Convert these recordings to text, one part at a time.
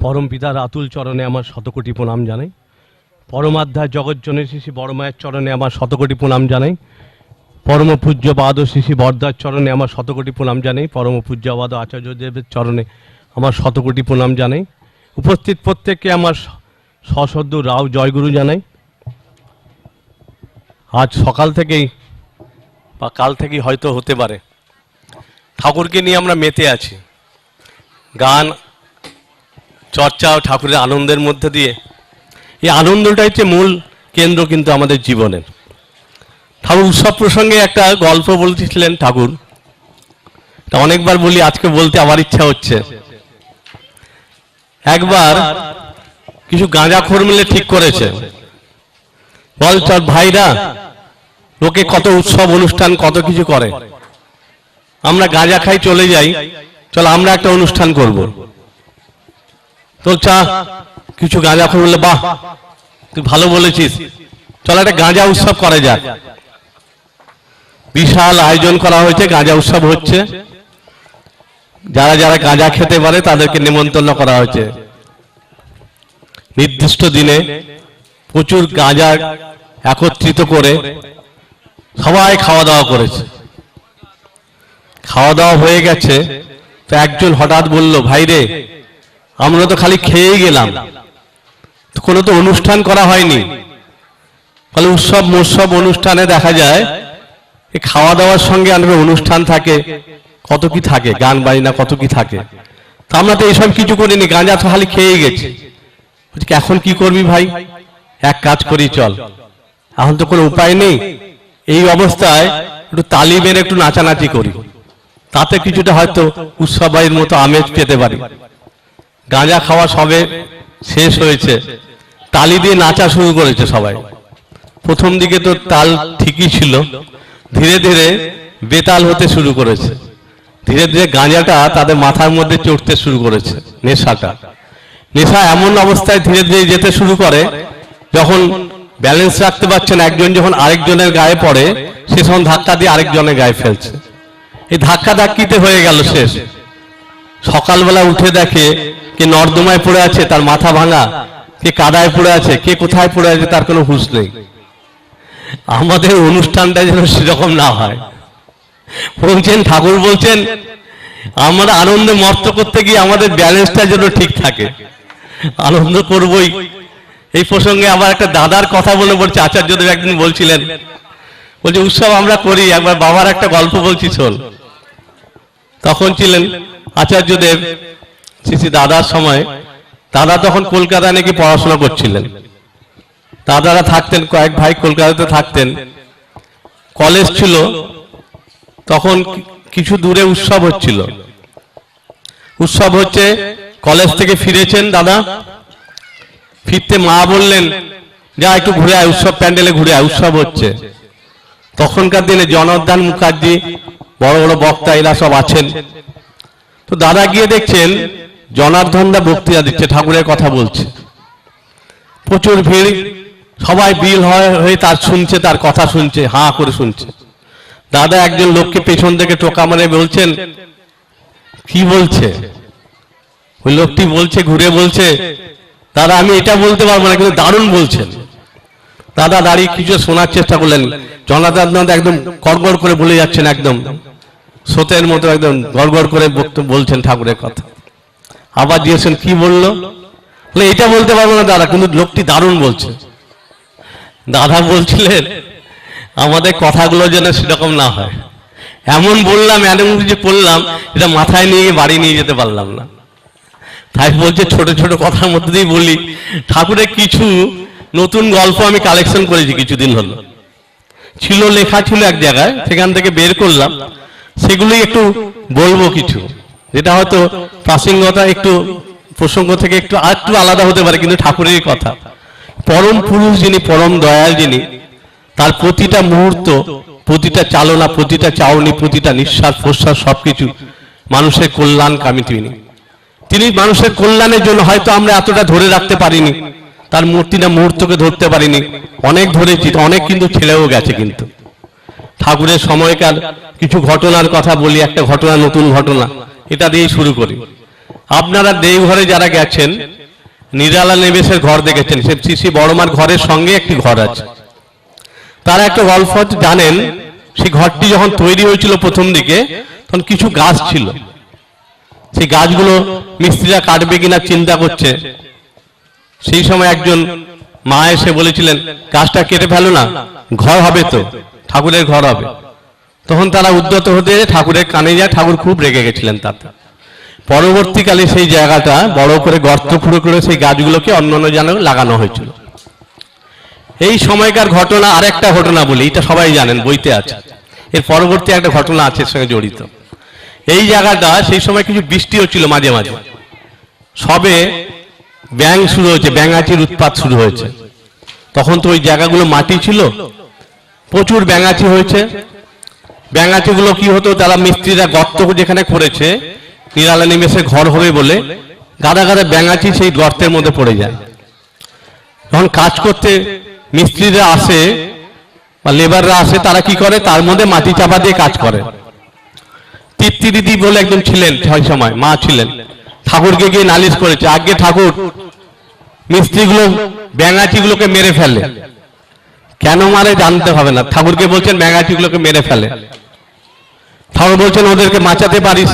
পরম পিতার আতুল চরণে আমার শতকোটি প্রণাম জানাই। পরমাধ্যায় জগজ্জনের শিশি বড় মায়ের চরণে আমার শতকোটি প্রণাম জানাই। পরম পূজ্য বাদ শিশি বরদার চরণে আমার শতকোটি প্রণাম জানাই। পরম পূজ্য বাদ আচার্যদেবের চরণে আমার শতকোটি প্রণাম জানাই। উপস্থিত প্রত্যেককে আমার স- সশ্রদ্ধ রাও জয়গুরু জানাই। আজ সকাল থেকেই বা কাল থেকেই হয়তো হতে পারে। ঠাকুরকে নিয়ে আমরা মেতে আছি। গান চর্চা ও ঠাকুরের আনন্দের মধ্যে দিয়ে। এই আনন্দটাই হচ্ছে মূল কেন্দ্র কিন্তু আমাদের জীবনের। ঠাকুর উৎসব প্রসঙ্গে একটা গল্প বলতেছিলেন ঠাকুর। তা অনেকবার বলি, আজকে বলতে আমার ইচ্ছা হচ্ছে। একবার কিছু গাঁজা গাঁজাখোর মিলে ঠিক করেছে। বল চল ভাইরা, লোকে কত উৎসব অনুষ্ঠান, কত কিছু করে। আমরা গাঁজা খাই, চলে যাই। চল, আমরা একটা অনুষ্ঠান করব। কিছু গাঁজা বললে, বাহ, তুই ভালো বলেছিস। চল একটা গাঁজা উৎসব করা যাক। বিশাল আয়োজন করা হয়েছে, গাঁজা উৎসব হচ্ছে। যারা যারা গাঁজা খেতে পারে, তাদেরকে নিমন্ত্রণ করা হয়েছে। নির্দিষ্ট দিনে প্রচুর গাঁজা একত্রিত করে সবাই খাওয়া দাওয়া করেছে। খাওয়া দাওয়া হয়ে গেছে, তো একজন হঠাৎ বলল, ভাই রে আমরা তো খালি খেয়েই গেলাম। কোনো তো অনুষ্ঠান করা হয়নি। ফলে উৎসব মৎসব অনুষ্ঠানে দেখা যায় খাওয়া দাওয়ার সঙ্গে অনেক অনুষ্ঠান থাকে, কত কি থাকে, গান বাজনা কত কি থাকে। তা আমরা তো এইসব কিছু করিনি, গাঁজা তো খালি খেয়ে গেছি। এখন কি করবি ভাই? এক কাজ করি, চল। এখন তো কোনো উপায় নেই। এই অবস্থায় একটু তালি মেরে একটু নাচানাচি করি। তাতে কিছুটা হয়তো উৎসবের মতো আমেজ পেতে পারি। গাঁজা খাওয়া সবে শেষ হয়েছে। তালি দিয়ে নাচা শুরু করেছে সবাই। প্রথম দিকে তো তাল ঠিকই ছিল। ধীরে ধীরে বেতাল হতে শুরু করেছে। ধীরে ধীরে গাঁজাটা তাদের মাথার মধ্যে চড়তে শুরু করেছে, নেশাটা। নেশা এমন অবস্থায় ধীরে ধীরে যেতে শুরু করে, যখন ব্যালেন্স রাখতে পারছেন একজন, যখন আরেকজনের গায়ে পড়ে, সে তখন ধাক্কা দিয়ে আরেকজনের গায়ে ফেলছে। এই ধাক্কা ধাক্কিতে হয়ে গেল শেষ। সকালবেলা উঠে দেখে কে নর্দমায় পড়ে আছে, তার মাথা ভাঙা, কে কাদায় পড়ে আছে, কে কোথায় পড়ে আছে তার কোনো হুঁশ নেই। আমাদের অনুষ্ঠানটা যেন সেরকম না হয়। বলছেন, ঠাকুর বলছেন, আমরা আনন্দে মর্ত করতে গিয়ে আমাদের ব্যালেন্সটা যেন ঠিক থাকে। আনন্দ করবই। এই প্রসঙ্গে আবার একটা দাদার কথা বলে বলছে, আচার্যদেব একদিন বলছিলেন, বলছে, উৎসব আমরা করি, একবার বাবার একটা গল্প বলছি, শোন। তখন ছিলেন আচার্যদেব, শ্রী দাদার সময় দাদা তখন কলকাতায় নাকি পড়াশোনা করছিলেন। দাদারা থাকতেন, কয়েক ভাই কলকাতাতে থাকতেন। কলেজ ছিল, তখন কিছু দূরে উৎসব হচ্ছিল। উৎসব হচ্ছে, কলেজ থেকে ফিরেছেন দাদা। ফিরতে মা বললেন, যা একটু ঘুরে আয়, উৎসব প্যান্ডেলে ঘুরে আয়, উৎসব হচ্ছে। তখনকার দিনে জনার্দন মুখার্জি, বড় বড় বক্তা এরা সব আছেন। তো দাদা গিয়ে দেখছেন জনার্দন দা বক্তৃতা দিচ্ছে, ঠাকুরের কথা বলছে। প্রচুর ভিড়, সবাই বিল হয়ে তার শুনছে, তার কথা শুনছে, হা করে শুনছে। দাদা একজন লোককে পেছন থেকে টোকা মারে বলছেন, কি বলছে? ওই লোকটি বলছে, ঘুরে বলছে, দাদা, আমি এটা বলতে পারব না, কিন্তু দারুণ বলছেন। দাদা দাঁড়িয়ে কিছু শোনার চেষ্টা করলেন। জনাদান একদম গড়গড় করে বলে যাচ্ছেন একদম। স্রোতের মতো একদম গড়গড় করে বলছেন ঠাকুরের কথা। আবার দিয়েছেন, কি বলল? বলে এটা বলতে পারব না, দাদা, কিন্তু লোকটি দারুণ বলছে। দাদা বলছিলেন, আমাদের কথাগুলো যেন সেরকম না হয়। এমন বললাম, এমন যে পড়লাম এটা মাথায় নিয়ে বাড়ি নিয়ে যেতে পারলাম না। তাই বলছে, ছোট ছোট কথার মধ্যে দিয়ে বলি ঠাকুরের কিছু নতুন গল্প আমি কালেকশন করেছি কিছুদিন হলো। ছিল, লেখা ছিল এক জায়গায়, সেখান থেকে বের করলাম। সেগুলোই একটু বলব কিছু। যেটা হয়তো প্রাসঙ্গতা একটু, প্রসঙ্গ থেকে একটু একটু আলাদা হতে পারে, কিন্তু ঠাকুরের কথা। পরম পুরুষ যিনি, পরম দয়াল যিনি, তার প্রতিটা মুহূর্ত, প্রতিটা চালনা, প্রতিটা চাউনি, প্রতিটা নিঃশ্বাস, প্রশ্বাস, সবকিছু মানুষের কল্যাণ কল্যাণকামী তিনি। তিনি মানুষের কল্যাণের জন্য হয়তো আমরা এতটা ধরে রাখতে পারিনি, তার মূর্তিটা মুহূর্তকে ধরতে পারিনি। অনেক ধরেছি, অনেক কিন্তু ছেড়েও গেছে কিন্তু। ঠাকুরের সময়কার কিছু ঘটনার কথা বলি, একটা ঘটনা, নতুন ঘটনা। এটা দিয়েই শুরু করি। আপনারা দেওঘরে যারা গেছেন, নিরালা নিবেশের ঘর দেখেছেন। সে শ্রী বড়মার ঘরের সঙ্গে একটি ঘর আছে। তারা একটা গল্প জানেন, সেই ঘরটি যখন তৈরি হয়েছিল প্রথম দিকে, তখন কিছু গাছ ছিল। সেই গাছগুলো মিস্ত্রিরা কাটবে কিনা চিন্তা করছে। সেই সময় একজন মা এসে বলেছিলেন, গাছটা কেটে ফেলো না, ঘর হবে তো। ঠাকুরের ঘর হবে। তখন তারা উদ্যত হতে ঠাকুরের কানে যায়, ঠাকুর খুব রেগে গেছিলেন তাতে। পরবর্তীকালে সেই জায়গাটা বড় করে গর্ত খুঁড়ো করে সেই গাছগুলোকে অন্য অন্য জায়গায় লাগানো হয়েছিল। এই সময়কার ঘটনা আরেকটা ঘটনা বলি, এটা সবাই জানেন, বইতে আছে। এর পরবর্তী একটা ঘটনা আছে এর সঙ্গে জড়িত। এই জায়গাটা সেই সময় কিছু বৃষ্টি হচ্ছিল মাঝে মাঝে। সবে ব্যাং শুরু হয়েছে, ব্যাঙাচির উৎপাত শুরু হয়েছে। তখন তো ওই জায়গাগুলো মাটি ছিল প্রচুর ব্যাঙাচি হয়েছে। ব্যাঙাচিগুলো কি হতো তারা মিস্ত্রিরা গর্ত যেখানে করেছে নিরালা নিমেষে ঘর হবে বলে, গাদা গাদা ব্যাঙাচি সেই গর্তের মধ্যে পড়ে যায়। যখন কাজ করতে মিস্ত্রিরা আসে বা লেবাররা আসে, তারা কি করে? তার মধ্যে মাটি চাপা দিয়ে কাজ করে। তৃপ্তি দিদি বলে একজন ছিলেন সেই সময়, মা ছিলেন। ঠাকুরকে গিয়ে নালিশ করেছে আগে ঠাকুর, মিস্ত্রিগুলো ব্যাঙাচিগুলোকে মেরে ফেলে। কেন মারে জানতে হবে না। ঠাকুরকে বলছেন ব্যাঙাচিগুলোকে মেরে ফেলে। ঠাকুর বলছেন, ওদেরকে বাঁচাতে পারিস।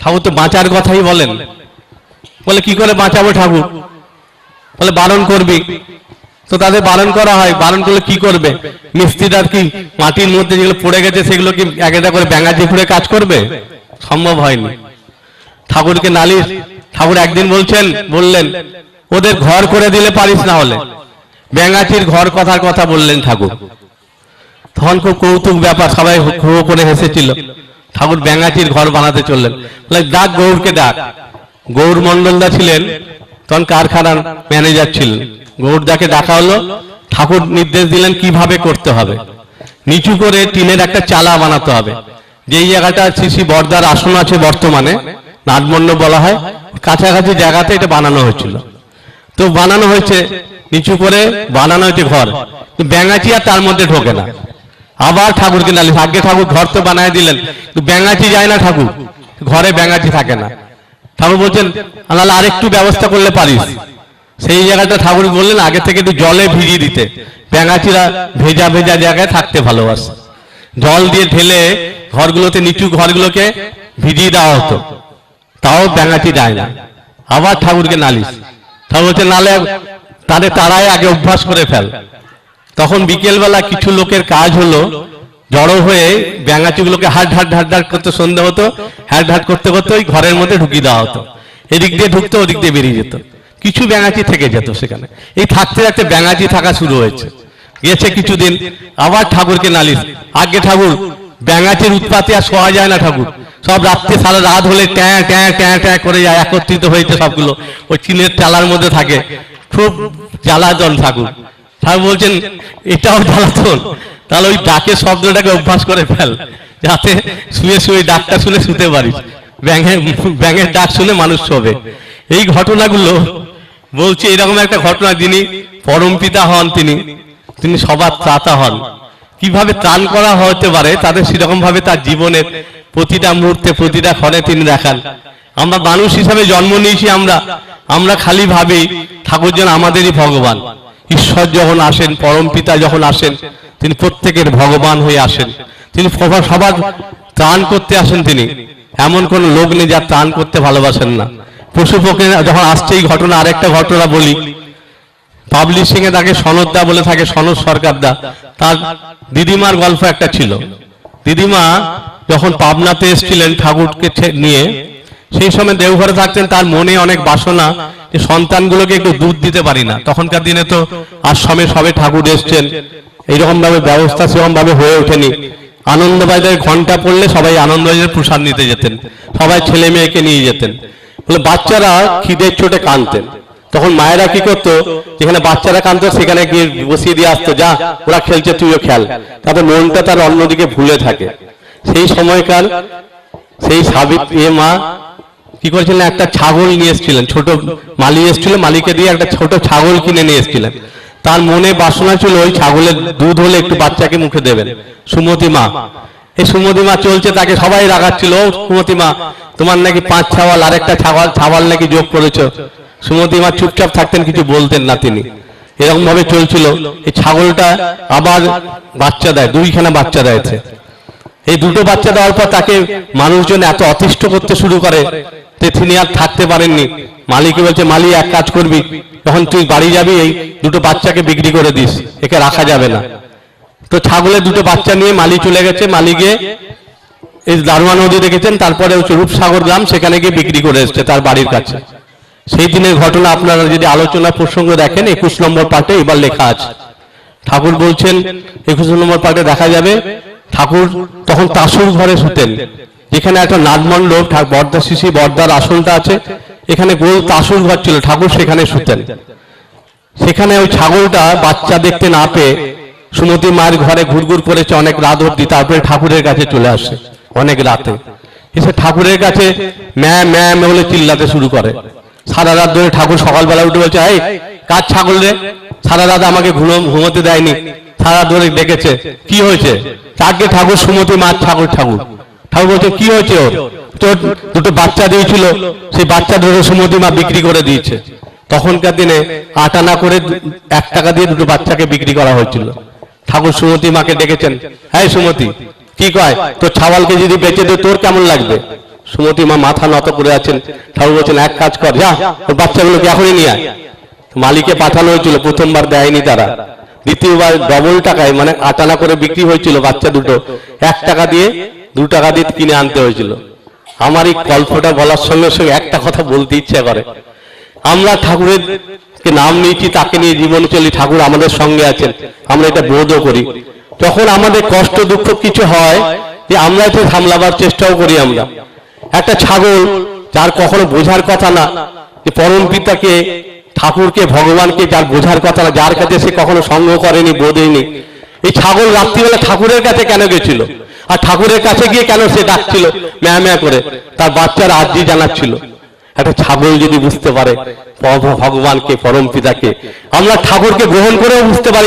ঠাকুর তো বাঁচার কথাই বলেন। বলে, কি করে বাঁচাবো ঠাকুর? বলে, বারণ করবি। তো তাদের বারণ করা হয়। বারণ করলে কি করবে? মিস্ত্রিরা কি মাটির মধ্যে যেগুলো পড়ে গেছে, সেগুলো কি এক একটা করে ব্যাঙাচি খুঁড়ে কাজ করবে? সম্ভব হয়নি। ঠাকুরকে নালিশ, ঠাকুর একদিন বলছেন, বললেন, ওদের ঘর করে দিলে পারিস না হলে। ব্যাঙাচির ঘর কথার কথা বললেন ঠাকুর। তখন খুব কৌতুক ব্যাপার, সবাই হো করে হেসেছিল। ঠাকুর ব্যাঙাচির ঘর বানাতে চললেন। ডাক, গৌরকে ডাক। গৌর মন্ডলদা ছিলেন, তখন কারখানার ম্যানেজার ছিলেন। গৌরদাকে ডাকা হলো, ঠাকুর নির্দেশ দিলেন কীভাবে করতে হবে। নিচু করে টিনের একটা চালা বানাতে হবে। যেই জায়গাটা শ্রী বর্দার আসন আছে বর্তমানে নাটমণ্ড বলা হয়, কাছাকাছি জায়গাতে এটা বানানো হয়েছিল। তো বানানো হয়েছে নিচু করে বানানো হয়েছে ঘর। ব্যাঙাচি আর তার মধ্যে ঢোকে না। আবার ঠাকুরকে নালিশ আগে ঠাকুর ঘর তো বানায় দিলেন। ব্যাঙাচি যায় না ঠাকুর। ঘরে ব্যাঙাচি থাকে না। ঠাকুর বলছেন আনালে আরেকটু ব্যবস্থা করলে পারিস। সেই জায়গাটা ঠাকুর বললেন, আগে থেকে একটু জলে ভিজিয়ে দিতে। ব্যাঙাচিরা ভেজা ভেজা জায়গায় থাকতে ভালোবাসে। জল দিয়ে ঢেলে ঘরগুলোতে, নিচু ঘরগুলোকে ভিজিয়ে দেওয়া হতো। তাও ব্যাঙাচি যায় না। আবার ঠাকুরকে নালিশ। ঠাকুর বলছে নালে তাদের তারাই আগে অভ্যাস করে ফেল। তখন বিকেলবেলা কিছু লোকের কাজ হলো, জড়ো হয়ে ব্যাঙাচিগুলোকে হাট হাট হাট হাট করতে সন্ধে হতো হাট করতে করতে ওই ঘরের মধ্যে ঢুকিয়ে দেওয়া হতো। এদিক দিয়ে ঢুকতো, ওদিক দিয়ে বেরিয়ে যেত। কিছু ব্যাঙাচি থেকে যেত সেখানে। এই থাকতে থাকতে ব্যাঙাচি থাকা শুরু হয়েছে। গেছে কিছুদিন, আবার ঠাকুরকে নালিশ। আগে ঠাকুর, ব্যাঙাচির উৎপাতে আর শোয়া যায় না ঠাকুর। সব রাত্রে সারা রাত হলে ট্যাঁ ট্যাঁ ট্যাঁ ট্যাঁ করে যায়, একত্রিত হয়েছে সবগুলো। ওই চিনের চালার মধ্যে থাকে। খুব জ্বালাতন ঠাকুর। ঠাকুর বলছেন, এটাও জ্বালাতন। তাহলে ওই ডাকের শব্দটাকে অভ্যাস করে ফেল, যাতে শুয়ে শুয়ে ডাকটা শুনে শুতে পারিস। ব্যাঙের ব্যাঙের ডাক শুনে মানুষ শোবে। এই ঘটনাগুলো বলছি, এরকম একটা ঘটনা যিনি পরম পিতা হন তিনি তিনি সবার ত্রাতা হন। কীভাবে ত্রাণ করা হতে পারে, তাদের সেরকম ভাবে তার জীবনের প্রতিটা মুহূর্তে, প্রতিটা ক্ষণে তিনি দেখান। আমরা মানুষ হিসাবে জন্ম নিয়েছি আমরা। আমরা খালি ভাবি, ঠাকুর যেন আমাদেরই ভগবান। ঈশ্বর যখন আসেন, পরম পিতা যখন আসেন, তিনি প্রত্যেকের ভগবান হয়ে আসেন। তিনি সবার ত্রাণ করতে আসেন তিনি। এমন কোন লোক নেই যা ত্রাণ করতে ভালোবাসেন না। পশু পক্ষী যখন আসছে এই ঘটনা, আরেকটা ঘটনা বলি। পাবলিশিং এ তাকে সনদদা বলে থাকে, সনদ সরকারদা তার দিদিমার গল্প একটা ছিল। দিদিমা যখন পাবনাতে এসেছিলেন ঠাকুরকে নিয়ে সেই সময় দেওঘরে থাকতেন, তার মনে অনেক বাসনা যে সন্তানগুলোকে একটু দুধ দিতে পারি না। তখনকার দিনে তো আশ্রমে সবে ঠাকুর এসছেন। এইরকম ভাবে ব্যবস্থা সেরকম ভাবে হয়ে ওঠেনি। আনন্দবাজারের ঘণ্টা পড়লে সবাই আনন্দবাজারের প্রসাদ নিতে যেতেন। সবাই ছেলে মেয়েকে নিয়ে যেতেন। বলে বাচ্চারা খিদের চোটে কানতেন তখন মায়েরা কি করতো, যেখানে বাচ্চারা কাঁদতো, সেখানে গিয়ে বসিয়ে দিয়ে আসতো, যা, ওরা খেলছে, তুইও খেল। তাতে মনটা তার অন্যদিকে ভুলে থাকে। সেই সময়কার সেই সাবিত এ মা কি করেছিলেন? একটা ছাগল নিয়ে এসেছিলেন, ছোট মালি এসেছিল, মালিকে দিয়ে একটা ছোট ছাগল কিনে নিয়ে এসেছিলেন। তার মনে বাসনা ছিল, ওই ছাগলের দুধ হলে একটু বাচ্চাকে মুখে দেবেন। সুমতি মা, এই সুমতি মা চলছে, তাকে সবাই রাগাচ্ছিল সুমতি মা, তোমার নাকি পাঁচ ছাওয়াল, আরেকটা ছাওয়াল ছাওয়াল নাকি যোগ করেছ? সুমতি মা চুপচাপ থাকতেন, কিছু বলতেন না তিনি। এরকম ভাবে চলছিল, এই ছাগলটা আবার বাচ্চা দেয়, দুইখানা বাচ্চা দেয়ছে এই দুটো বাচ্চা দেওয়ার পর তাকে মানুষজন এত অতিষ্ঠ করতে শুরু করে তিনি আর থাকতে পারেননি। মালিক বলছে মালি এক কাজ করবি। যখন তুই বাড়ি যাবি, এই দুটো বাচ্চাকে বিক্রি করে দিস। একে রাখা যাবে না। তো ছাগলের দুটো বাচ্চা নিয়ে মালি চলে গেছে। মালিকে এই দারোয়া নদী দেখেছেন, তারপরে হচ্ছে রূপসাগর গ্রাম, সেখানে গিয়ে বিক্রি করে এসছে তার বাড়ির কাছে। সেই দিনের ঘটনা আপনারা যদি আলোচনা প্রসঙ্গ দেখেন, একুশ নম্বর পার্টে এবার লেখা আছে। ঠাকুর বলছেন, একুশ নম্বর পার্টে দেখা যাবে, ঠাকুর তখন তাসুর ঘরে শুতেন। যেখানে একটা নাদমণ্ডপ বর্দা শিশি, বর্দার আসনটা আছে, এখানে গোল তাসুর ঘর ছিল, ঠাকুর সেখানে শুতেন। সেখানে ওই ছাগলটা বাচ্চা দেখতে না পেয়ে সুমতি মায়ের ঘরে ঘুরঘুর করেছে, অনেক রাত অব্দি তারপরে ঠাকুরের কাছে চলে আসে, অনেক রাতে। এসে ঠাকুরের কাছে ম্যা ম্যা বলে চিল্লাতে শুরু করে। সারা রাত ধরে ঠাকুর সকালবেলা উঠে বলছে, এই কাজ ছাগল রে? সারা রাত আমাকে ঘুম- ঘুমোতে দেয়নি। সারা ধরে ডেকেছে। কি হয়েছে? চারটে ঠাকুর, সুমতি মার ঠাকুর ঠাকুর। ঠাকুর বলছে, কি হয়েছে তোর দুটো বাচ্চা দিয়েছিল, সেই বাচ্চা ধরে সুমতি মা বিক্রি করে দিয়েছে। তখনকার দিনে আট আনা করে এক টাকা দিয়ে দুটো বাচ্চাকে বিক্রি করা হয়েছিল। ঠাকুর সুমতি মাকে ডেকেছেন হ্যাঁ সুমতি, কি কয়? তোর ছাওয়ালকে যদি বেঁচে দে, তোর কেমন লাগবে? সুমতি মা মাথা নত করে আছেন। ঠাকুর বলছেন, এক কাজ কর, যা ওর বাচ্চাগুলোকে এখনই নিয়ে আয়। মালিকে পাঠানো হয়েছিল, প্রথমবার দেয়নি তারা। দ্বিতীয়বার ডবল টাকায় মানে আটানা করে বিক্রি হয়েছিল বাচ্চা দুটো। এক টাকা দিয়ে দু টাকা দিয়ে কিনে আনতে হয়েছিল। আমার এই গল্পটা বলার সঙ্গে সঙ্গে একটা কথা বলতে ইচ্ছা করে। আমরা ঠাকুরের নাম নিয়েছি, তাকে নিয়ে জীবন চলি, ঠাকুর আমাদের সঙ্গে আছেন। আমরা এটা বোধও করি। যখন আমাদের কষ্ট দুঃখ কিছু হয়, যে আমরা এটা সামলাবার চেষ্টাও করি আমরা। একটা ছাগল যার কখনো বোঝার কথা না, যে পরম পিতাকে, ঠাকুরকে, ভগবানকে যার বোঝার কথা না, যার কাছে সে কখনো সঙ্গ করেনি বোধেনি এই ছাগল রাত্রিবেলা ঠাকুরের কাছে কেন গেছিল? আর ঠাকুরের কাছে গিয়ে কেন সে ডাকছিল? ম্যা ম্যা করে। তার বাচ্চার আর্জি জানাচ্ছিল। একটা ছাগল যদি বুঝতে পারে ভগবানকে, পরম পিতাকে, আমরা ঠাকুরকে গ্রহণ করেও বুঝতে পারি।